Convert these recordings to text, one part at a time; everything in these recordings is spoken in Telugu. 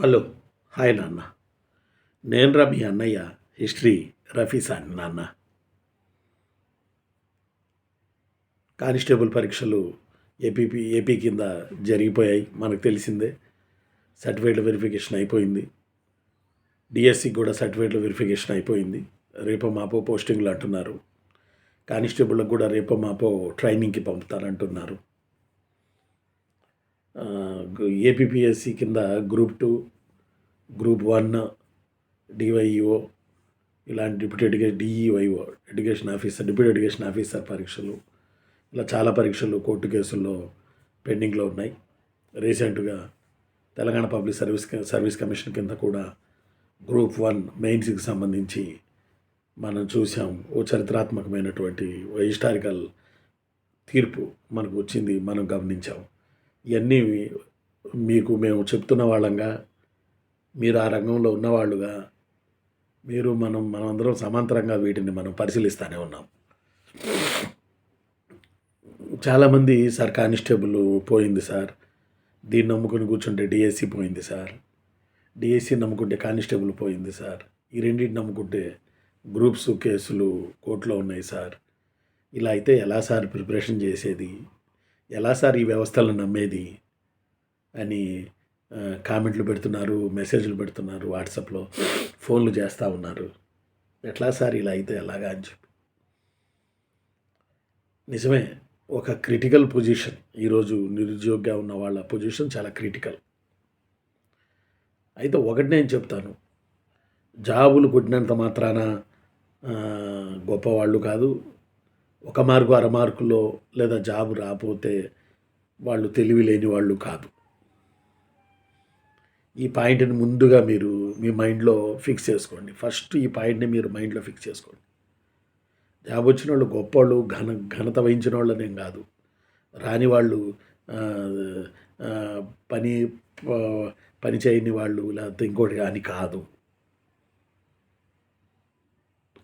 హలో హాయ్ నాన్న. నేను రా మీ అన్నయ్య హిస్టరీ రఫీసాన్ నాన్న. కానిస్టేబుల్ పరీక్షలు ఏపీపీ ఏపీ కింద జరిగిపోయాయి మనకు తెలిసిందే. సర్టిఫికేట్ల వెరిఫికేషన్ అయిపోయింది. డిఎస్సి కూడా సర్టిఫికేట్ల వెరిఫికేషన్ అయిపోయింది. రేపో మాపో పోస్టింగ్లు అంటున్నారు. కానిస్టేబుల్కి కూడా రేపో మాపో ట్రైనింగ్కి పంపుతారంటున్నారు. ఏపీపీఎస్సి కింద group two group one DYO ఇలాంటి deputy ఎడ్యుకే DEYO education officer deputy education officer పరీక్షలు ఇలా చాలా పరీక్షలు కోర్టు కేసుల్లో పెండింగ్లో ఉన్నాయి. రీసెంట్గా Telangana public service service commission కింద కూడా గ్రూప్ వన్ మెయిన్స్కి సంబంధించి మనం చూసాం ఓ చరిత్రాత్మకమైనటువంటి ఓ హిస్టారికల్ తీర్పు మనకు వచ్చింది మనం గమనించాం. ఇవన్నీ మీకు మేము చెప్తున్న వాళ్ళంగా మీరు ఆ రంగంలో ఉన్నవాళ్ళుగా మీరు మనం మనమందరం సమాంతరంగా వీటిని మనం పరిశీలిస్తూనే ఉన్నాం. చాలామంది సార్ కానిస్టేబుల్ పోయింది సార్. దీన్ని నమ్ముకుని కూర్చుంటే డిఎస్సి పోయింది సార్. డిఎస్సి నమ్ముకుంటే కానిస్టేబుల్ పోయింది సార్. ఈ రెండింటి నమ్ముకుంటే గ్రూప్స్ కేసులు కోర్టులో ఉన్నాయి సార్. ఇలా అయితే ఎలా సార్ ప్రిపరేషన్ చేసేది? ఎలా సార్ ఈ వ్యవస్థలను నమ్మేది అని కామెంట్లు పెడుతున్నారు మెసేజ్లు పెడుతున్నారు వాట్సాప్లో ఫోన్లు చేస్తూ ఉన్నారు. ఎట్లా సార్ ఇలా అయితే ఎలాగా అని చెప్పి. నిజమే ఒక క్రిటికల్ పొజిషన్ ఈరోజు నిరుద్యోగిగా ఉన్న వాళ్ళ పొజిషన్ చాలా క్రిటికల్. అయితే ఒకటి నేను చెప్తాను జాబులు కొట్టినంత మాత్రాన గొప్పవాళ్ళు కాదు ఒక మార్కు అర మార్కులో లేదా జాబ్ రాకపోతే వాళ్ళు తెలివి లేని వాళ్ళు కాదు. ఈ పాయింట్ని ముందుగా మీరు మీ మైండ్లో ఫిక్స్ చేసుకోండి. ఫస్ట్ ఈ పాయింట్ని మీరు మైండ్లో ఫిక్స్ చేసుకోండి. జాబ్ వచ్చిన వాళ్ళు గొప్పవాళ్ళు ఘన ఘనత వహించిన వాళ్ళనేం కాదు. రాని వాళ్ళు పని పని చేయని వాళ్ళు లేకపోతే ఇంకోటి కానీ కాదు.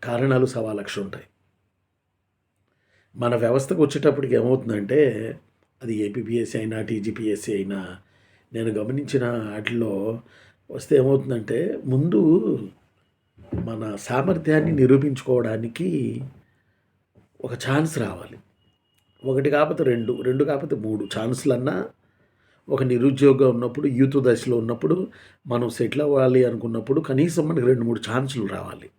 కారణాలు సవా లక్ష ఉంటాయి. మన వ్యవస్థకు వచ్చేటప్పటికి ఏమవుతుందంటే అది ఏపీపీఎస్సీ అయినా టీజీపీఎస్సీ అయినా నేను గమనించిన వాటిలో వస్తే ఏమవుతుందంటే ముందు మన సామర్థ్యాన్ని నిరూపించుకోవడానికి ఒక ఛాన్స్ రావాలి. ఒకటి కాకపోతే రెండు రెండు కాకపోతే మూడు ఛాన్స్లన్నా ఒక నిరుద్యోగం ఉన్నప్పుడు యూత్ దశలో ఉన్నప్పుడు మనం సెటిల్ అవ్వాలి అనుకున్నప్పుడు కనీసం మనకి రెండు మూడు ఛాన్సులు రావాలి.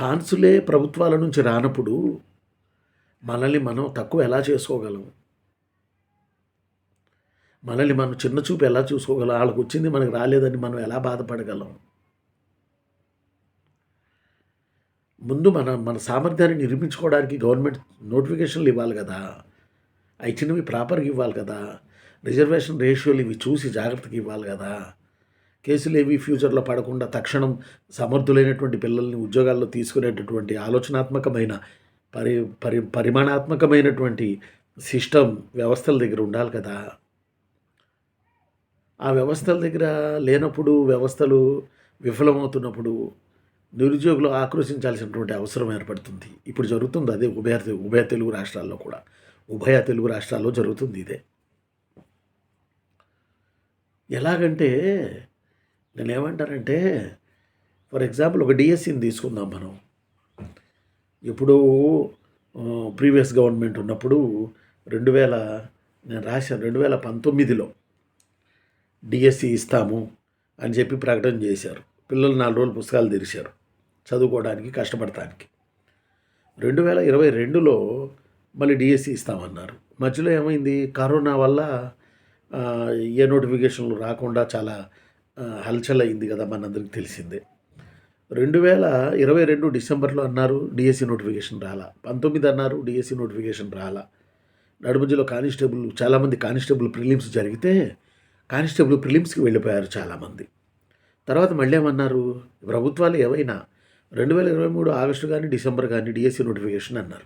ఛాన్సులే ప్రభుత్వాల నుంచి రానప్పుడు మనల్ని మనం తక్కువ ఎలా చేసుకోగలం? మనల్ని మనం చిన్న చూపు ఎలా చూసుకోగలం? వాళ్ళకి వచ్చింది మనకు రాలేదని మనం ఎలా బాధపడగలం? ముందు మన మన సామర్థ్యాన్ని నిర్మించుకోవడానికి గవర్నమెంట్ నోటిఫికేషన్లు ఇవ్వాలి కదా? అవి ఇచ్చినవి ప్రాపర్గా ఇవ్వాలి కదా? రిజర్వేషన్ రేషియోలు ఇవి చూసి జాగ్రత్తగా ఇవ్వాలి కదా? కేసులు ఏవి ఫ్యూచర్లో పడకుండా తక్షణం సమర్థులైనటువంటి పిల్లల్ని ఉద్యోగాల్లో తీసుకునేటటువంటి ఆలోచనాత్మకమైన పరి పరి పరిమాణాత్మకమైనటువంటి సిస్టమ్ వ్యవస్థల దగ్గర ఉండాలి కదా. ఆ వ్యవస్థల దగ్గర లేనప్పుడు వ్యవస్థలు విఫలమవుతున్నప్పుడు నిరుద్యోగులు ఆక్రోశించాల్సినటువంటి అవసరం ఏర్పడుతుంది. ఇప్పుడు జరుగుతుంది అదే ఉభయ ఉభయ తెలుగు రాష్ట్రాల్లో కూడా. ఉభయ తెలుగు రాష్ట్రాల్లో జరుగుతుంది ఇదే. ఎలాగంటే నేను ఏమంటానంటే ఫర్ ఎగ్జాంపుల్ ఒక డిఎస్సిని తీసుకుందాం మనం. ఇప్పుడు ప్రీవియస్ గవర్నమెంట్ ఉన్నప్పుడు రెండు వేల నేను రాశాను రెండు వేల పంతొమ్మిదిలో డిఎస్సి ఇస్తాము అని చెప్పి ప్రకటన చేశారు. పిల్లలు నాలుగు రోజులు పుస్తకాలు తెరిచారు చదువుకోవడానికి కష్టపడటానికి. రెండు వేల ఇరవై రెండులో మళ్ళీ డిఎస్సి ఇస్తామన్నారు. మధ్యలో ఏమైంది? కరోనా వల్ల ఏ నోటిఫికేషన్లు రాకుండా చాలా హల్చల్ అయింది కదా మనందరికి తెలిసిందే. రెండు వేల ఇరవై రెండు డిసెంబర్లో అన్నారు డిఎస్సి నోటిఫికేషన్ రాలా. పంతొమ్మిది అన్నారు డిఎస్సి నోటిఫికేషన్ రాలా. నడుమధ్యలో కానిస్టేబుల్ చాలామంది కానిస్టేబుల్ ప్రిలిమ్స్ జరిగితే కానిస్టేబుల్ ప్రిలిమ్స్కి వెళ్ళిపోయారు చాలామంది. తర్వాత మళ్ళీ ఏమన్నారు ప్రభుత్వాలు ఏవైనా రెండు వేల ఇరవై మూడు ఆగస్టు కానీ డిసెంబర్ కానీ డిఎస్సి నోటిఫికేషన్ అన్నారు.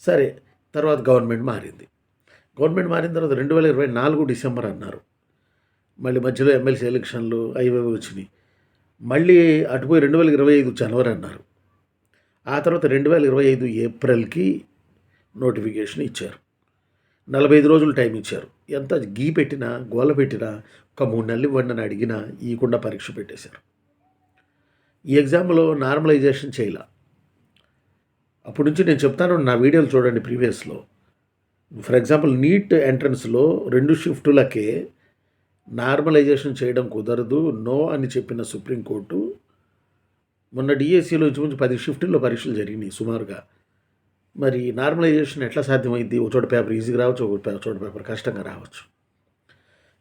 సరే తర్వాత గవర్నమెంట్ మారింది. గవర్నమెంట్ మారిన తర్వాత రెండు వేల ఇరవై నాలుగు డిసెంబర్ అన్నారు. మళ్ళీ మధ్యలో ఎమ్మెల్సీ ఎలక్షన్లు అవి వచ్చినాయి. మళ్ళీ అటుపోయి రెండు వేల ఇరవై ఐదు జనవరి అన్నారు. ఆ తర్వాత రెండు వేల ఇరవై ఐదు ఏప్రిల్కి నోటిఫికేషన్ ఇచ్చారు. నలభై ఐదు రోజులు టైం ఇచ్చారు. ఎంత గీ పెట్టినా గోల పెట్టినా ఒక మూడు నెలలు ఇవ్వండి అని అడిగినా ఇవ్వకుండా పరీక్ష పెట్టేశారు. ఈ ఎగ్జామ్లో నార్మలైజేషన్ చేయాల. అప్పటి నుంచి నేను చెప్తాను నా వీడియోలు చూడండి ప్రీవియస్లో. ఫర్ ఎగ్జాంపుల్ నీట్ ఎంట్రన్స్లో రెండు షిఫ్టులకే నార్మలైజేషన్ చేయడం కుదరదు నో అని చెప్పిన సుప్రీంకోర్టు మొన్న డిఎస్సిలో ఇంచుమించు పది షిఫ్టుల్లో పరీక్షలు జరిగినాయి సుమారుగా. మరి నార్మలైజేషన్ ఎట్లా సాధ్యమైంది? ఒక చోట పేపర్ ఈజీగా రావచ్చు ఒక చోట పేపర్ కష్టంగా రావచ్చు.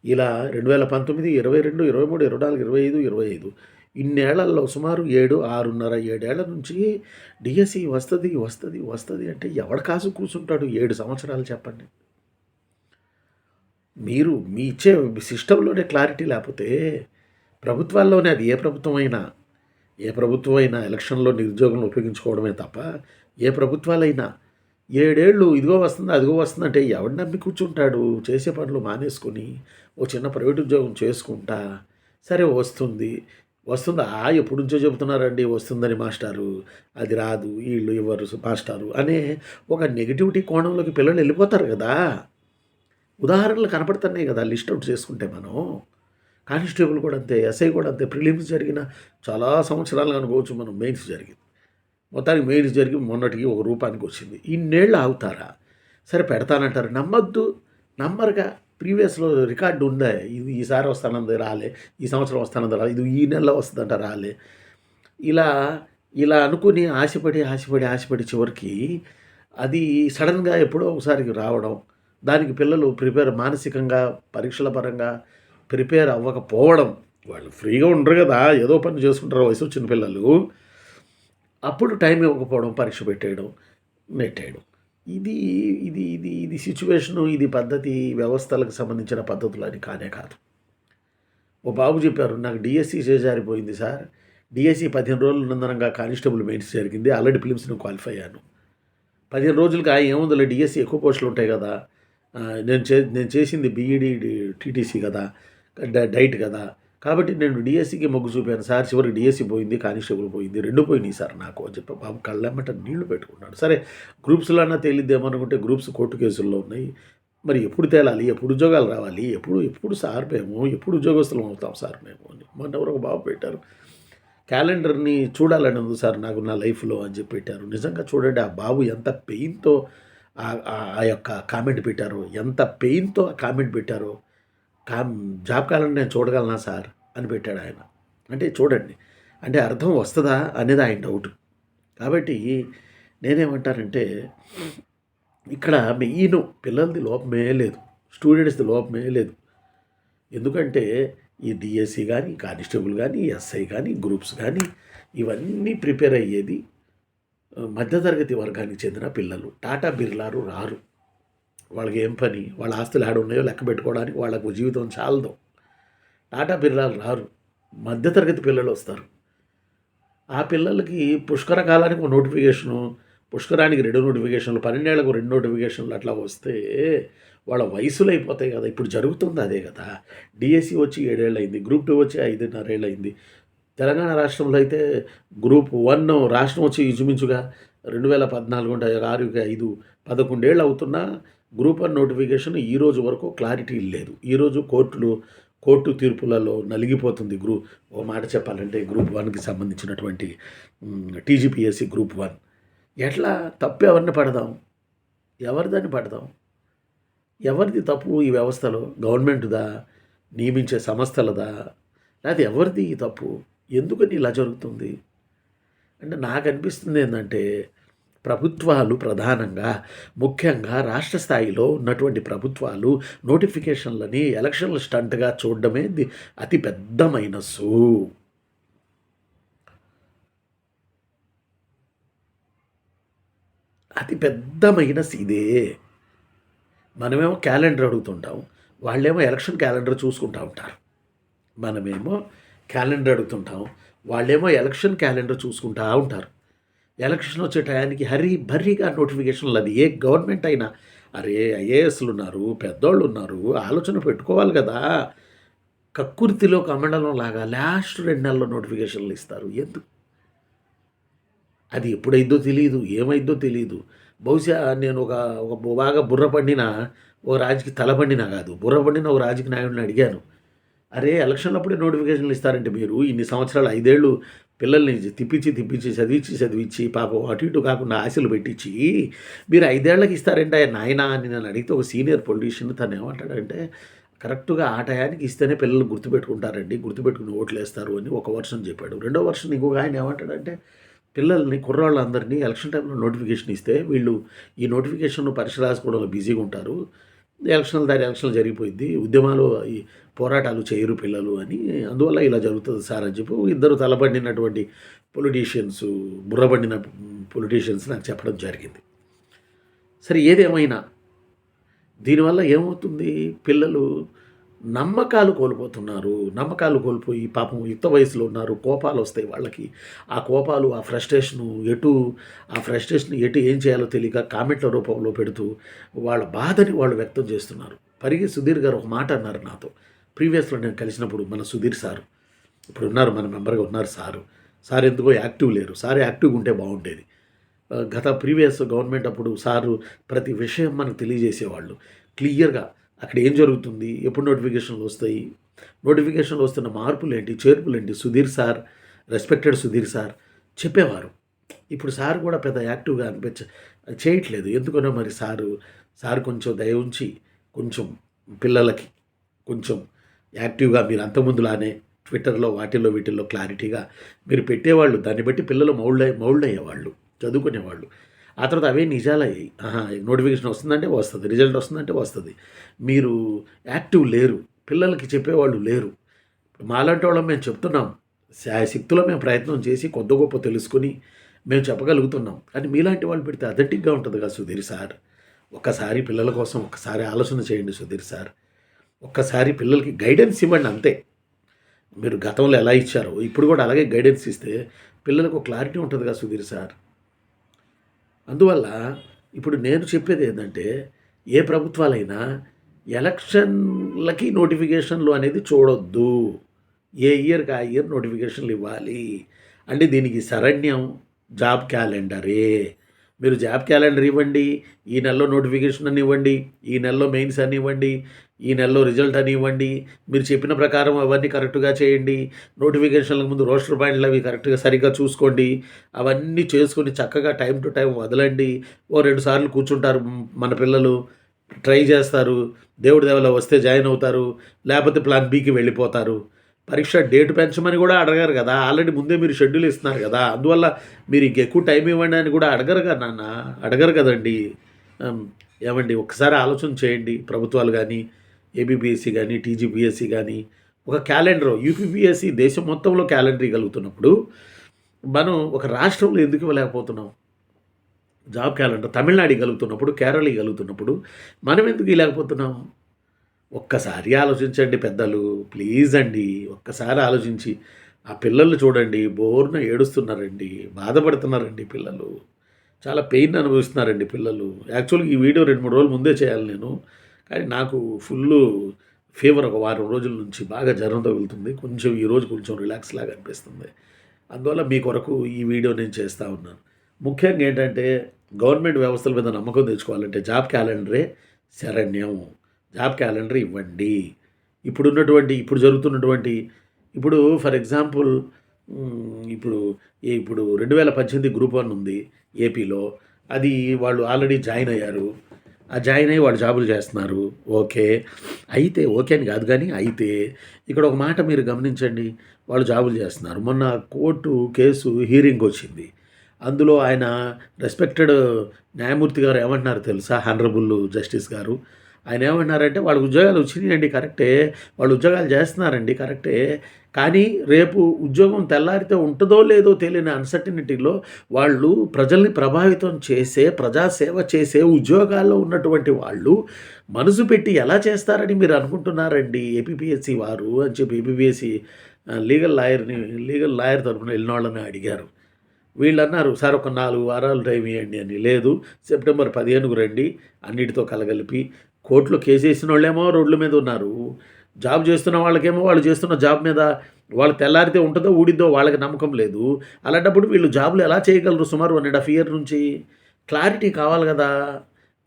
ఇలా రెండు వేల పంతొమ్మిది ఇరవై రెండు ఇరవై మూడు ఇరవై నాలుగు ఇరవై ఐదు ఇరవై ఐదు. ఇన్నేళ్ళలో సుమారు ఏడు ఆరున్నర ఏడేళ్ళ నుంచి డిఎస్సి వస్తుంది వస్తుంది వస్తుంది అంటే ఎవడ కాసు కూర్చుంటాడు ఏడు సంవత్సరాలు చెప్పండి. మీరు మీ ఇచ్చే సిస్టంలోనే క్లారిటీ లేకపోతే ప్రభుత్వాల్లోనే అది ఏ ప్రభుత్వం అయినా ఏ ప్రభుత్వం అయినా ఎలక్షన్లో నిరుద్యోగం ఉపయోగించుకోవడమే తప్ప ఏ ప్రభుత్వాలైనా ఏడేళ్ళు ఇదిగో వస్తుంది అదిగో వస్తుంది అంటే ఎవడు నమ్మి కూర్చుంటాడు? చేసే పనులు మానేసుకొని ఓ చిన్న ప్రైవేట్ ఉద్యోగం చేసుకుంటా సరే వస్తుంది. వస్తుందా? ఎప్పుడు నుంచో చెబుతున్నారండి వస్తుందని మాస్టారు. అది రాదు వీళ్ళు ఇవ్వరు మాస్టారు అనే ఒక నెగిటివిటీ కోణంలోకి పిల్లలు వెళ్ళిపోతారు కదా. ఉదాహరణలు కనపడుతున్నాయి కదా లిస్ట్ అవుట్ చేసుకుంటే మనం. కానిస్టేబుల్ కూడా అంతే ఎస్ఐ కూడా అంతే. ప్రిలిమ్స్ జరిగిన చాలా సంవత్సరాలు అనుకోవచ్చు మనం మెయిన్స్ జరిగింది. మొత్తానికి మెయిన్స్ జరిగి మొన్నటికి ఒక రూపానికి వచ్చింది. ఇన్నేళ్ళు ఆగుతారా? సరే పెడతానంటారు. నమ్మద్దు. నమ్మరుగా. ప్రీవియస్లో రికార్డు ఉందా? ఇది ఈసారి వస్తానంది రాలే. ఈ సంవత్సరం వస్తానంది రాలే. ఇది ఈ నెలలో వస్తుందంట రాలే. ఇలా ఇలా అనుకుని ఆశపడి ఆశపడి ఆశపడి చివరికి అది సడన్గా ఎప్పుడో ఒకసారి రావడం దానికి పిల్లలు ప్రిపేర్ మానసికంగా పరీక్షల పరంగా ప్రిపేర్ అవ్వకపోవడం వాళ్ళు ఫ్రీగా ఉండరు కదా ఏదో పని చేసుకుంటారు వయసు వచ్చిన పిల్లలు. అప్పుడు టైం ఇవ్వకపోవడం పరీక్ష పెట్టేయడం నెట్టేయడం ఇది ఇది ఇది ఇది సిచ్యువేషను ఇది పద్ధతి వ్యవస్థలకు సంబంధించిన పద్ధతులు అని కానే కాదు. ఓ బాబు చెప్పారు నాకు డిఎస్సి చేజారిపోయింది సార్. డిఎస్సి పదిహేను రోజులు నందనంగా కానిస్టేబుల్ మెయిన్స్ జరిగింది. ఆల్రెడీ ఫిలిమ్స్ని క్వాలిఫై అయ్యాను. పదిహేను రోజులకి ఆ ఏముందిలే డిఎస్సి ఎక్కువ పోస్టులు ఉంటాయి కదా. నేను చే నేను చేసింది బీఈడి టీటీసీ కదా డైట్ కదా. కాబట్టి నేను డిఎస్సికి మొగ్గు చూపాను. సార్ చివరికి డిఎస్సి పోయింది కానిస్టేబుల్ పోయింది రెండు పోయినాయి సార్ నాకు అని చెప్పి బాబు కళ్ళెమ్మట నీళ్ళు పెట్టుకున్నాడు. సరే గ్రూప్స్లో అన్నా తేలిద్దేమో అనుకుంటే గ్రూప్స్ కోర్టు కేసుల్లో ఉన్నాయి. మరి ఎప్పుడు తేలాలి? ఎప్పుడు ఉద్యోగాలు రావాలి? ఎప్పుడు ఎప్పుడు సార్ మేము? ఎప్పుడు ఉద్యోగస్తులం అవుతాం సార్ మేము అని మొన్న ఎవరో ఒక బాబు పెట్టారు. క్యాలెండర్ని చూడాలని ఉంది సార్ నాకు నా లైఫ్లో అని చెప్పి పెట్టారు. నిజంగా చూడండి ఆ బాబు ఎంత పెయిన్తో ఆ- యొక్క కామెంట్ పెట్టారు. ఎంత పెయిన్తో కామెంట్ పెట్టారో? కా జాబ్ కాలం నేను చూడగలనా సార్? అని పెట్టాడు ఆయన. అంటే చూడండి అంటే అర్థం వస్తుందా అనేది ఆయన డౌట్ కాబట్టి నేనేమంటానంటే ఇక్కడ మెయిన్ పిల్లలది లోపమే లేదు. స్టూడెంట్స్ది లోపమే లేదు. ఎందుకంటే ఈ డిఎస్సి కానీ కానిస్టేబుల్ కానీ ఎస్ఐ కానీ గ్రూప్స్ కానీ ఇవన్నీ ప్రిపేర్ అయ్యేది మధ్యతరగతి వర్గానికి చెందిన పిల్లలు. టాటా బిర్లారు రారు. వాళ్ళకి ఏం పని? వాళ్ళ ఆస్తులు ఆడ ఉన్నాయో లెక్క పెట్టుకోవడానికి వాళ్ళకు జీవితం చాలదు. టాటా బిర్లాలు రారు. మధ్యతరగతి పిల్లలు వస్తారు. ఆ పిల్లలకి పుష్కర కాలానికి ఒక నోటిఫికేషను పుష్కరానికి రెండు నోటిఫికేషన్లు పన్నెండేళ్ళకు రెండు నోటిఫికేషన్లు అట్లా వస్తే వాళ్ళ వయసులు అయిపోతాయి కదా. ఇప్పుడు జరుగుతుంది అదే కదా. డిఎస్సి వచ్చి ఏడేళ్ళు అయింది గ్రూప్ టూ వచ్చి ఐదున్నరేళ్ళు అయింది తెలంగాణ రాష్ట్రంలో అయితే గ్రూప్ వన్ రాష్ట్రం వచ్చి ఇంచుమించుగా రెండు వేల పద్నాలుగు అంటే ఆరు ఐదు పదకొండేళ్ళు అవుతున్నా గ్రూప్ వన్ నోటిఫికేషన్ ఈ రోజు వరకు క్లారిటీ లేదు. ఈరోజు కోర్టులు కోర్టు తీర్పులలో నలిగిపోతుంది గ్రూప్. ఓ మాట చెప్పాలంటే గ్రూప్ వన్కి సంబంధించినటువంటి టీజీపీఎస్సి గ్రూప్ వన్. ఎట్లా? తప్పు ఎవరిని పడదాం? ఎవరిదాన్ని పడదాం? ఎవరిది తప్పు ఈ వ్యవస్థలో? గవర్నమెంట్దా? నియమించే సంస్థలదా? లేకపోతే ఎవరిది ఈ తప్పు? ఎందుకని ఇలా జరుగుతుంది? అంటే నాకు అనిపిస్తుంది ఏంటంటే ప్రభుత్వాలు ప్రధానంగా ముఖ్యంగా రాష్ట్ర స్థాయిలో ఉన్నటువంటి ప్రభుత్వాలు నోటిఫికేషన్లని ఎలక్షన్ల స్టంట్గా చూడడమే అతి పెద్ద మైనస్సు. అతి పెద్ద మైనస్ ఇదే. మనమేమో క్యాలెండర్ అడుగుతుంటాం వాళ్ళేమో ఎలక్షన్ క్యాలెండర్ చూసుకుంటూ ఉంటారు. మనమేమో క్యాలెండర్ అడుగుతుంటాం. వాళ్ళేమో ఎలక్షన్ క్యాలెండర్ చూసుకుంటూ ఉంటారు. ఎలక్షన్ వచ్చే టయానికి హరి భర్రీగా నోటిఫికేషన్లు అది ఏ గవర్నమెంట్ అయినా అరే ఐఏఎస్లు ఉన్నారు పెద్దోళ్ళు ఉన్నారు ఆలోచన పెట్టుకోవాలి కదా. కక్కుర్తిలో కమండలం లాగా లాస్ట్ రెండు నెలల్లో నోటిఫికేషన్లు ఇస్తారు. ఎందుకు? అది ఎప్పుడైద్దో తెలియదు ఏమైద్దో తెలియదు బహుశా నేను ఒక ఒక బాగా బుర్ర పండిన ఓ రాజుకి తల పండినా కాదు. బుర్ర పండిన ఒక రాజుకి నాయుడిని అడిగాను. అరే ఎలక్షన్ అప్పుడే నోటిఫికేషన్లు ఇస్తారంటే మీరు. ఇన్ని సంవత్సరాలు ఐదేళ్ళు పిల్లల్ని తిప్పించి తిప్పించి చదివించి చదివించి పాపం అటు ఇటు కాకుండా ఆశలు పెట్టించి మీరు ఐదేళ్ళకి ఇస్తారంటే నాయన అని నేను అడిగితే ఒక సీనియర్ పొలిటీషియన్ తను ఏమంటాడంటే కరెక్ట్గా ఆ టయానికి ఇస్తేనే పిల్లలు గుర్తుపెట్టుకుంటారండి గుర్తుపెట్టుకుని ఓట్లు వేస్తారు అని ఒక వర్షన్ చెప్పాడు. రెండో వర్షన్ ఇంకొక ఆయన ఏమంటాడంటే పిల్లల్ని కుర్రాళ్ళందరినీ ఎలక్షన్ టైంలో నోటిఫికేషన్ ఇస్తే వీళ్ళు ఈ నోటిఫికేషన్ పరీక్ష రాసుకోవడంలో బిజీగా ఉంటారు. ఎలక్షన్ల దారి ఎలక్షన్లు జరిగిపోయింది ఉద్యమాలు ఈ పోరాటాలు చేయరు పిల్లలు అని. అందువల్ల ఇలా జరుగుతుంది సార్ అని చెప్పి ఇద్దరు తలబడినటువంటి పొలిటీషియన్స్ బుర్రబడిన పొలిటీషియన్స్ నాకు చెప్పడం జరిగింది. సరే ఏదేమైనా దీనివల్ల ఏమవుతుంది? పిల్లలు నమ్మకాలు కోల్పోతున్నారు. నమ్మకాలు కోల్పోయి పాపం యుక్త వయసులో ఉన్నారు. కోపాలు వస్తాయి వాళ్ళకి. ఆ కోపాలు ఆ ఫ్రస్ట్రేషను ఎటు ఆ ఫ్రస్ట్రేషన్ ఎటు ఏం చేయాలో తెలియక కామెంట్ల రూపంలో పెడుతూ వాళ్ళ బాధని వాళ్ళు వ్యక్తం చేస్తున్నారు. పరిగి సుధీర్ గారు ఒక మాట అన్నారు నాతో. ప్రీవియస్లో నేను కలిసినప్పుడు మన సుధీర్ సారు ఇప్పుడు ఉన్నారు మన మెంబర్గా ఉన్నారు సారు. సార్ ఎందుకో యాక్టివ్ లేరు. సార్ యాక్టివ్గా ఉంటే బాగుండేది. గత ప్రీవియస్ గవర్నమెంట్ అప్పుడు సారు ప్రతి విషయం మనకు తెలియజేసేవాళ్ళు. క్లియర్గా అక్కడ ఏం జరుగుతుంది? ఎప్పుడు నోటిఫికేషన్లు వస్తాయి? నోటిఫికేషన్లు వస్తున్న మార్పులు ఏంటి చేర్పులు ఏంటి Sudheer sir respected Sudheer sir చెప్పేవారు. ఇప్పుడు సార్ కూడా పెద్ద యాక్టివ్గా అనిపించ చేయట్లేదు. ఎందుకనో మరి సారు సార్ కొంచెం దయ ఉంచి కొంచెం పిల్లలకి కొంచెం యాక్టివ్గా మీరు అంతకుముందులానే ట్విట్టర్లో వాటిల్లో వీటిల్లో క్లారిటీగా మీరు పెట్టేవాళ్ళు. దాన్ని బట్టి పిల్లలు మౌల్డ్ అయ్యే మౌల్డ్ అయ్యేవాళ్ళు చదువుకునేవాళ్ళు. ఆ తర్వాత అవే నిజాలయ్యాయి నోటిఫికేషన్ వస్తుందంటే వస్తుంది రిజల్ట్ వస్తుందంటే వస్తుంది. మీరు యాక్టివ్ లేరు పిల్లలకి చెప్పేవాళ్ళు లేరు. మాలాంటి వాళ్ళం మేము చెప్తున్నాం శక్తిలో మేము ప్రయత్నం చేసి కొద్ది గొప్ప తెలుసుకుని మేము చెప్పగలుగుతున్నాం. కానీ మీలాంటి వాళ్ళు పెడితే అథెంటిక్గా ఉంటుంది కదా సుధీర్ సార్. ఒక్కసారి పిల్లల కోసం ఒక్కసారి ఆలోచన చేయండి సుధీర్ సార్. ఒక్కసారి పిల్లలకి గైడెన్స్ ఇవ్వండి అంతే. మీరు గతంలో ఎలా ఇచ్చారో ఇప్పుడు కూడా అలాగే గైడెన్స్ ఇస్తే పిల్లలకు క్లారిటీ ఉంటుంది కదా సుధీర్ సార్. అందువల్ల ఇప్పుడు నేను చెప్పేది ఏంటంటే ఏ ప్రభుత్వాలైనా ఎలక్షన్లకి నోటిఫికేషన్లు అనేది చూడొద్దు. ఏ ఇయర్కి ఆ ఇయర్ నోటిఫికేషన్లు ఇవ్వాలి. అంటే దీనికి శరణ్యం జాబ్ క్యాలెండరే. మీరు జాబ్ క్యాలెండర్ ఇవ్వండి ఈ నెలలో నోటిఫికేషన్ అని ఇవ్వండి ఈ నెలలో మెయిన్స్ అని ఇవ్వండి ఈ నెలలో రిజల్ట్ అని ఇవ్వండి మీరు చెప్పిన ప్రకారం అవన్నీ కరెక్ట్గా చేయండి నోటిఫికేషన్లకు ముందు రోస్టర్ పాయింట్లు అవి కరెక్ట్గా సరిగ్గా చూసుకోండి అవన్నీ చేసుకొని చక్కగా టైం టు టైం వదలండి. ఓ రెండు సార్లు కూర్చుంటారు మన పిల్లలు ట్రై చేస్తారు దేవుడి దేవల వస్తే జాయిన్ అవుతారు లేకపోతే ప్లాన్ బీకి వెళ్ళిపోతారు. పరీక్ష డేట్ పెంచమని కూడా అడగారు కదా. ఆల్రెడీ ముందే మీరు షెడ్యూల్ ఇస్తున్నారు కదా. అందువల్ల మీరు ఇంకెక్కువ టైం ఇవ్వండి అని కూడా అడగరు కదా నాన్న. అడగరు కదండి. ఏమండి ఒకసారి ఆలోచన చేయండి. ప్రభుత్వాలు కానీ ఏబిపిఎస్సి కానీ టీజీపీఎస్సి కానీ ఒక క్యాలెండర్. యూపీపీఎస్సి దేశం మొత్తంలో క్యాలెండర్ ఇవ్వగలుగుతున్నప్పుడు మనం ఒక రాష్ట్రంలో ఎందుకు ఇవ్వలేకపోతున్నాం? Job calendar. తమిళనాడు ఇవ్వగలుగుతున్నప్పుడు కేరళ ఇవ్వగలుగుతున్నప్పుడు మనం ఎందుకు ఇవ్వలేకపోతున్నాం? ఒక్కసారి ఆలోచించండి పెద్దలు ప్లీజ్ అండి ఒక్కసారి ఆలోచించి. ఆ పిల్లలు చూడండి బోర్న ఏడుస్తున్నారండి బాధపడుతున్నారండి పిల్లలు. చాలా పెయిన్ అనుభవిస్తున్నారండి పిల్లలు. యాక్చువల్గా ఈ వీడియో రెండు మూడు రోజులు ముందే చేయాలి నేను. కానీ నాకు ఫుల్ ఫీవర్ ఒక వారం రోజుల నుంచి బాగా జ్వరం తగులుతుంది. కొంచెం ఈరోజు కొంచెం రిలాక్స్ లాగా అనిపిస్తుంది. అందువల్ల మీ కొరకు ఈ వీడియో నేను చేస్తూ ఉన్నాను. ముఖ్యంగా ఏంటంటే గవర్నమెంట్ వ్యవస్థల మీద నమ్మకం తెచ్చుకోవాలంటే జాబ్ క్యాలెండరే శరణ్యం. జాబ్ క్యాలెండర్ ఇవ్వండి. ఇప్పుడున్నటువంటి ఇప్పుడు జరుగుతున్నటువంటి ఇప్పుడు ఫర్ ఎగ్జాంపుల్ ఇప్పుడు ఇప్పుడు రెండు వేల పద్దెనిమిది గ్రూప్ వన్ ఉంది ఏపీలో. అది వాళ్ళు ఆల్రెడీ జాయిన్ అయ్యారు. ఆ జాయిన్ అయ్యి వాళ్ళు జాబులు చేస్తున్నారు. ఓకే. అయితే ఓకే అని కాదు కానీ అయితే ఇక్కడ ఒక మాట మీరు గమనించండి. వాళ్ళు జాబులు చేస్తున్నారు. మొన్న కోర్టు కేసు హీరింగ్ వచ్చింది. అందులో ఆయన రెస్పెక్టెడ్ న్యాయమూర్తి గారు ఏమంటున్నారు తెలుసా? హనరబుల్ జస్టిస్ గారు. ఆయన ఏమన్నారంటే వాళ్ళ ఉద్యోగాలు వచ్చినాయండి కరెక్టే. వాళ్ళు ఉద్యోగాలు చేస్తున్నారండి కరెక్టే. కానీ రేపు ఉద్యోగం తెల్లారితే ఉంటుందో లేదో తెలియని అన్సర్టినిటీలో వాళ్ళు ప్రజల్ని ప్రభావితం చేసే ప్రజాసేవ చేసే ఉద్యోగాల్లో ఉన్నటువంటి వాళ్ళు మనసు పెట్టి ఎలా చేస్తారని మీరు అనుకుంటున్నారండి? ఏపీపీఎస్సి వారు అని చెప్పి ఏపీపీఎస్సి లీగల్ లాయర్ని లీగల్ లాయర్ తరఫున వెళ్ళిన వాళ్ళని అడిగారు. వీళ్ళు అన్నారు సార్ ఒక నాలుగు వారాలు టైం ఇవ్వండి అని. లేదు సెప్టెంబర్ పదిహేనుకు రండి అన్నిటితో కలగలిపి కోర్టులో కేసు వేసిన వాళ్ళేమో రోడ్ల మీద ఉన్నారు. జాబ్ చేస్తున్న వాళ్ళకేమో వాళ్ళు చేస్తున్న జాబ్ మీద వాళ్ళు తెల్లారితే ఉంటుందో ఊడిద్దో వాళ్ళకి నమ్మకం లేదు. అలాంటప్పుడు వీళ్ళు జాబులు ఎలా చేయగలరు సుమారు వన్ అండ్ హాఫ్ ఇయర్ నుంచి? క్లారిటీ కావాలి కదా.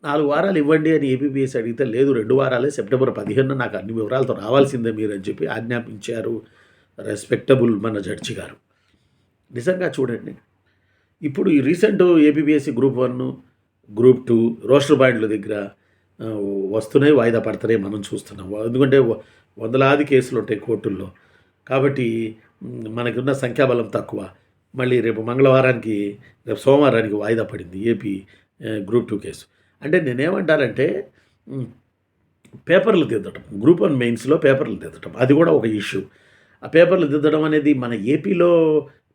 నాలుగు వారాలు ఇవ్వండి అని ఏపీపీఎస్ అడిగితే లేదు రెండు వారాలే సెప్టెంబర్ పదిహేను నాకు అన్ని వివరాలతో రావాల్సిందే మీరు అని చెప్పి ఆజ్ఞాపించారు రెస్పెక్టబుల్ మన జడ్జి గారు. నిజంగా చూడండి ఇప్పుడు ఈ recent APPSC group one group two roster పాయింట్ల దగ్గర వస్తున్నాయి వాయిదా పడుతున్నాయి మనం చూస్తున్నాం. ఎందుకంటే వందలాది కేసులు ఉంటాయి కోర్టుల్లో. కాబట్టి మనకున్న సంఖ్యాబలం తక్కువ. మళ్ళీ రేపు మంగళవారానికి రేపు సోమవారానికి వాయిదా పడింది ఏపీ గ్రూప్ టూ కేసు. అంటే నేనేమంటానంటే పేపర్లు దిద్దటం గ్రూప్ వన్ మెయిన్స్లో పేపర్లు దిద్దటం అది కూడా ఒక ఇష్యూ. ఆ పేపర్లు దిద్దడం అనేది మన ఏపీలో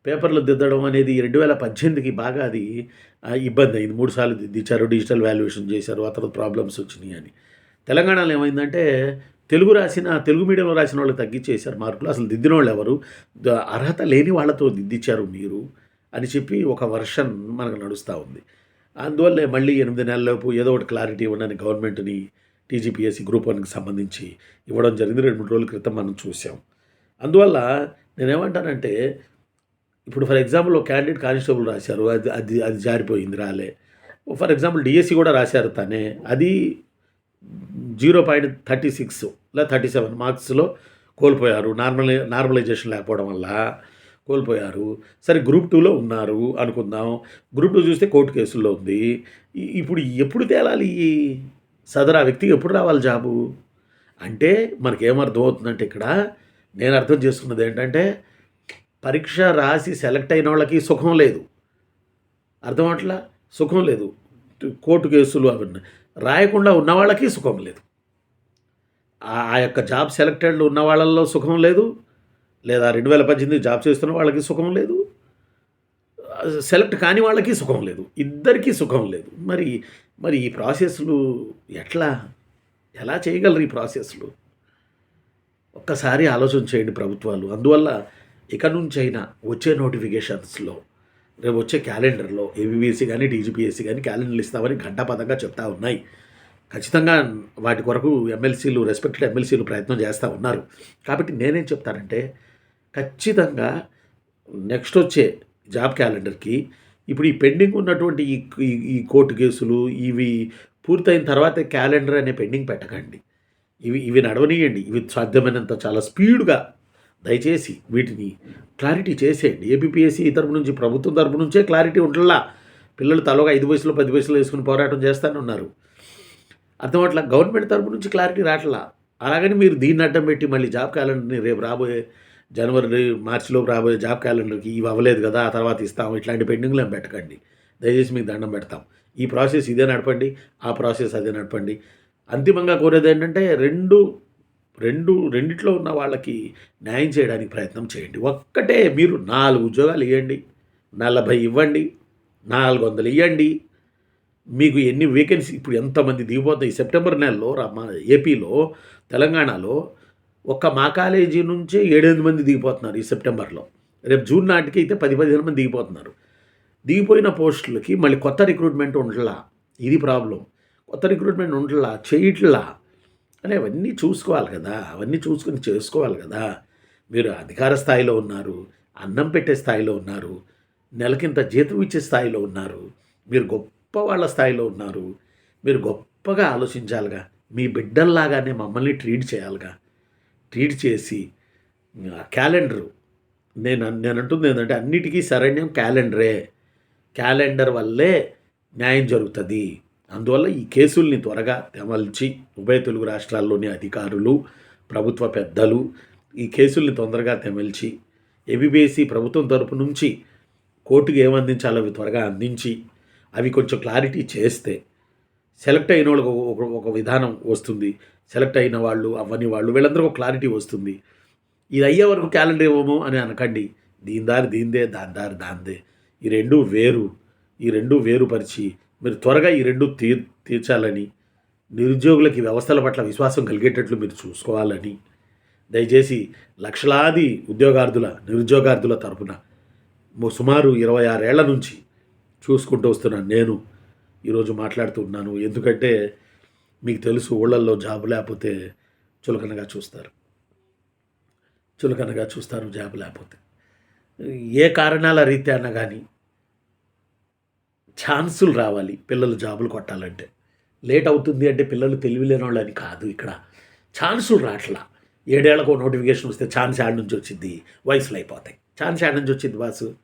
పేపర్లు దిద్దడం అనేది రెండు వేల పద్దెనిమిదికి బాగా అది ఇబ్బంది అయింది. మూడు సార్లు దిద్దించారు డిజిటల్ వాల్యుయేషన్ చేశారు ఆ తర్వాత ప్రాబ్లమ్స్ వచ్చినాయి అని. తెలంగాణలో ఏమైందంటే తెలుగు రాసిన తెలుగు మీడియంలో రాసిన వాళ్ళు తగ్గించేశారు మార్కులు. అసలు దిద్దిన వాళ్ళు ఎవరు అర్హత లేని వాళ్ళతో దిద్దిచ్చారు మీరు అని చెప్పి ఒక వర్షన్ మనకు నడుస్తూ ఉంది. అందువల్ల మళ్ళీ ఎనిమిది నెలలలోపు ఏదో ఒకటి క్లారిటీ ఇవ్వడానికి గవర్నమెంట్ని టీజీపీఎస్సీ గ్రూప్ వన్కి సంబంధించి ఇవ్వడం జరిగింది. రెండు మూడు రోజుల క్రితం మనం చూసాం. అందువల్ల నేనేమంటానంటే ఇప్పుడు ఫర్ ఎగ్జాంపుల్ ఒక క్యాండిడేట్ కానిస్టేబుల్ రాశారు అది అది అది జారిపోయింది రాలే. ఫర్ ఎగ్జాంపుల్ డిఎస్సి కూడా రాశారు తనే అది జీరో పాయింట్ థర్టీ సిక్స్ లేదా థర్టీ సెవెన్ మార్క్స్లో కోల్పోయారు నార్మల్ నార్మలైజేషన్ లేకపోవడం వల్ల కోల్పోయారు. సరే గ్రూప్ టూలో ఉన్నారు అనుకుందాం. గ్రూప్ టూ చూస్తే కోర్టు కేసుల్లో ఉంది. ఇప్పుడు ఎప్పుడు తేలాలి? ఈ సదరు ఆ వ్యక్తికి ఎప్పుడు రావాలి జాబు? అంటే మనకేమర్థం అవుతుందంటే ఇక్కడ నేను అర్థం చేసుకున్నది ఏంటంటే పరీక్ష రాసి సెలెక్ట్ అయిన వాళ్ళకి సుఖం లేదు. అర్థం అట్లా? సుఖం లేదు. కోర్టు కేసులు అవి రాయకుండా ఉన్న వాళ్ళకి సుఖం లేదు. ఆ ఆ యొక్క జాబ్ సెలెక్టెడ్ ఉన్న వాళ్ళల్లో సుఖం లేదు. లేదా రెండు వేల పద్దెనిమిది జాబ్ చేస్తున్న వాళ్ళకి సుఖం లేదు. సెలెక్ట్ కాని వాళ్ళకి సుఖం లేదు. ఇద్దరికీ సుఖం లేదు. మరి మరి ఈ ప్రాసెస్లు ఎట్లా? ఎలా చేయగలరు ఈ ప్రాసెస్లు? ఒక్కసారి ఆలోచన చేయండి ప్రభుత్వాలు. అందువల్ల ఇక నుంచి అయినా వచ్చే నోటిఫికేషన్స్లో రేపు వచ్చే క్యాలెండర్లో ఏబీబీఎస్సీ కానీ డీజీపీఎస్సీ కానీ క్యాలెండర్లు ఇస్తామని ఘంటాపథంగా చెప్తా ఉన్నాయి. ఖచ్చితంగా వాటి కొరకు ఎమ్మెల్సీలు రెస్పెక్టెడ్ ఎమ్మెల్సీలు ప్రయత్నం చేస్తూ ఉన్నారు. కాబట్టి నేనేం చెప్తానంటే ఖచ్చితంగా నెక్స్ట్ వచ్చే జాబ్ క్యాలెండర్కి ఇప్పుడు ఈ పెండింగ్ ఉన్నటువంటి ఈ ఈ- ఈ కోర్టు కేసులు ఇవి పూర్తయిన తర్వాత క్యాలెండర్ అనే పెండింగ్ పెట్టకండి. ఇవి ఇవి నడవనీయండి. ఇవి సాధ్యమైనంత చాలా స్పీడ్గా దయచేసి వీటిని క్లారిటీ చేసేయండి. ఏపీఎస్సీ తరపు నుంచి ప్రభుత్వం తరపు నుంచే క్లారిటీ ఉండలా పిల్లలు తలోగా ఐదు వయసులో పది వయసులో వేసుకుని పోరాటం చేస్తూనే ఉన్నారు అర్థమట్లా గవర్నమెంట్ తరపు నుంచి క్లారిటీ రావట్లా అలాగని మీరు దీన్ని అడ్డం పెట్టి మళ్ళీ జాబ్ క్యాలెండర్ని రేపు రాబోయే జనవరి మార్చిలో రాబోయే జాబ్ క్యాలెండర్కి ఇవి అవ్వలేదు కదా ఆ తర్వాత ఇస్తాం ఇట్లాంటి పెండింగ్లు ఏం పెట్టకండి. దయచేసి మీకు దండం పెడతాం. ఈ ప్రాసెస్ ఇదే నడపండి ఆ ప్రాసెస్ అదే నడపండి. అంతిమంగా కోరేది ఏంటంటే రెండు రెండు రెండిట్లో ఉన్న వాళ్ళకి న్యాయం చేయడానికి ప్రయత్నం చేయండి. ఒక్కటే మీరు నాలుగు ఉద్యోగాలు ఇవ్వండి నలభై ఇవ్వండి నాలుగు వందలు ఇవ్వండి మీకు ఎన్ని వేకెన్సీ ఇప్పుడు ఎంతమంది దిగిపోతాయి ఈ సెప్టెంబర్ నెలలో మా ఏపీలో తెలంగాణలో ఒక్క మా కాలేజీ నుంచే ఏడెనిమిది మంది దిగిపోతున్నారు ఈ సెప్టెంబర్లో. రేపు జూన్ నాటికి అయితే పది పదిహేను మంది దిగిపోతున్నారు. దిగిపోయిన పోస్టులకి మళ్ళీ కొత్త రిక్రూట్మెంట్ ఉండలా? ఇది ప్రాబ్లం కొత్త రిక్రూట్మెంట్ ఉండలా? చేయట్లా? అని అవన్నీ చూసుకోవాలి కదా. అవన్నీ చూసుకుని చేసుకోవాలి కదా. మీరు అధికార స్థాయిలో ఉన్నారు అన్నం పెట్టే స్థాయిలో ఉన్నారు నెలకింత జీతం ఇచ్చే స్థాయిలో ఉన్నారు మీరు గొప్ప వాళ్ళ స్థాయిలో ఉన్నారు మీరు గొప్పగా ఆలోచించాలిగా మీ బిడ్డల్లాగానే మమ్మల్ని ట్రీట్ చేయాలిగా. ట్రీట్ చేసి క్యాలెండరు నేను నేను అంటుంది ఏంటంటే అన్నిటికీ శరణ్యం క్యాలెండరే. క్యాలెండర్ వల్లే న్యాయం జరుగుతుంది. అందువల్ల ఈ కేసుల్ని త్వరగా తెమల్చి ఉభయ తెలుగు రాష్ట్రాల్లోని అధికారులు ప్రభుత్వ పెద్దలు ఈ కేసుల్ని తొందరగా తెమల్చి ఏబిబిఎస్సి ప్రభుత్వం తరపు నుంచి కోర్టుకు ఏమందించాలో అవి త్వరగా అందించి అవి కొంచెం క్లారిటీ చేస్తే సెలెక్ట్ అయిన వాళ్ళకి ఒక- ఒక విధానం వస్తుంది. సెలెక్ట్ అయిన వాళ్ళు అవ్వని వాళ్ళు వీళ్ళందరూ ఒక క్లారిటీ వస్తుంది. ఇది అయ్యే వరకు క్యాలెండర్ ఇవ్వము అని అనకండి. దీని దారి దీందే దాని దారి దాందే. ఈ రెండు వేరు ఈ రెండు వేరుపరిచి మీరు త్వరగా ఈ రెండు తీర్ తీర్చాలని నిరుద్యోగులకి వ్యవస్థల పట్ల విశ్వాసం కలిగేటట్లు మీరు చూసుకోవాలని దయచేసి లక్షలాది ఉద్యోగార్థుల నిరుద్యోగార్థుల తరపున సుమారు ఇరవై ఆరేళ్ళ నుంచి చూసుకుంటూ వస్తున్నాను నేను ఈరోజు మాట్లాడుతున్నాను ఎందుకంటే మీకు తెలుసు ఊళ్ళల్లో జాబు లేకపోతే చులకనగా చూస్తారు. చులకనగా చూస్తారు జాబు లేకపోతే. ఏ కారణాల రీత్యా అన్నా కానీ ఛాన్సులు రావాలి పిల్లలు జాబులు కొట్టాలంటే. లేట్ అవుతుంది అంటే పిల్లలు తెలివి లేని వాళ్ళు అని కాదు ఇక్కడ. ఛాన్సులు రావట్లా ఏడేళ్ళకు నోటిఫికేషన్ వస్తే ఛాన్స్ యాడ్ నుంచి వచ్చింది వయసులు అయిపోతాయి. ఛాన్స్ యాడ్ నుంచి వచ్చింది బాసు.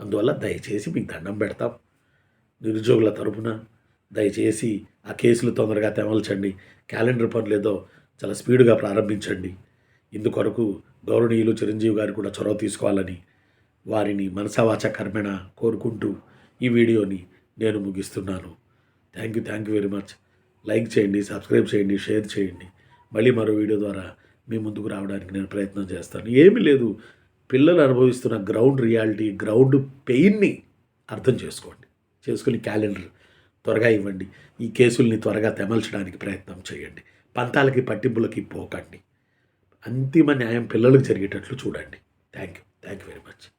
అందువల్ల దయచేసి మీకు దండం పెడతాం. నిరుద్యోగుల తరపున దయచేసి ఆ కేసులు తొందరగా తెమల్చండి. క్యాలెండర్ పనులు ఏదో చాలా స్పీడ్గా ప్రారంభించండి. ఇందుకొరకు గౌరవనీయులు చిరంజీవి గారు కూడా చొరవ తీసుకోవాలని వారిని మనసావాచ కర్మేణ కోరుకుంటూ ఈ వీడియోని నేను ముగిస్తున్నాను. Thank you thank you very much like చేయండి సబ్స్క్రైబ్ చేయండి షేర్ చేయండి. మళ్ళీ మరో వీడియో ద్వారా మీ ముందుకు రావడానికి నేను ప్రయత్నం చేస్తాను. ఏమీ లేదు. పిల్లలు అనుభవిస్తున్న గ్రౌండ్ రియాలిటీ గ్రౌండ్ పెయిన్ని అర్థం చేసుకోండి. చేసుకుని క్యాలెండర్ త్వరగా ఇవ్వండి. ఈ కేసుల్ని త్వరగా తెమల్చడానికి ప్రయత్నం చేయండి. పంతాలకి పట్టింపులకి పోకండి. అంతిమ న్యాయం పిల్లలకు జరిగేటట్లు చూడండి. Thank you thank you very much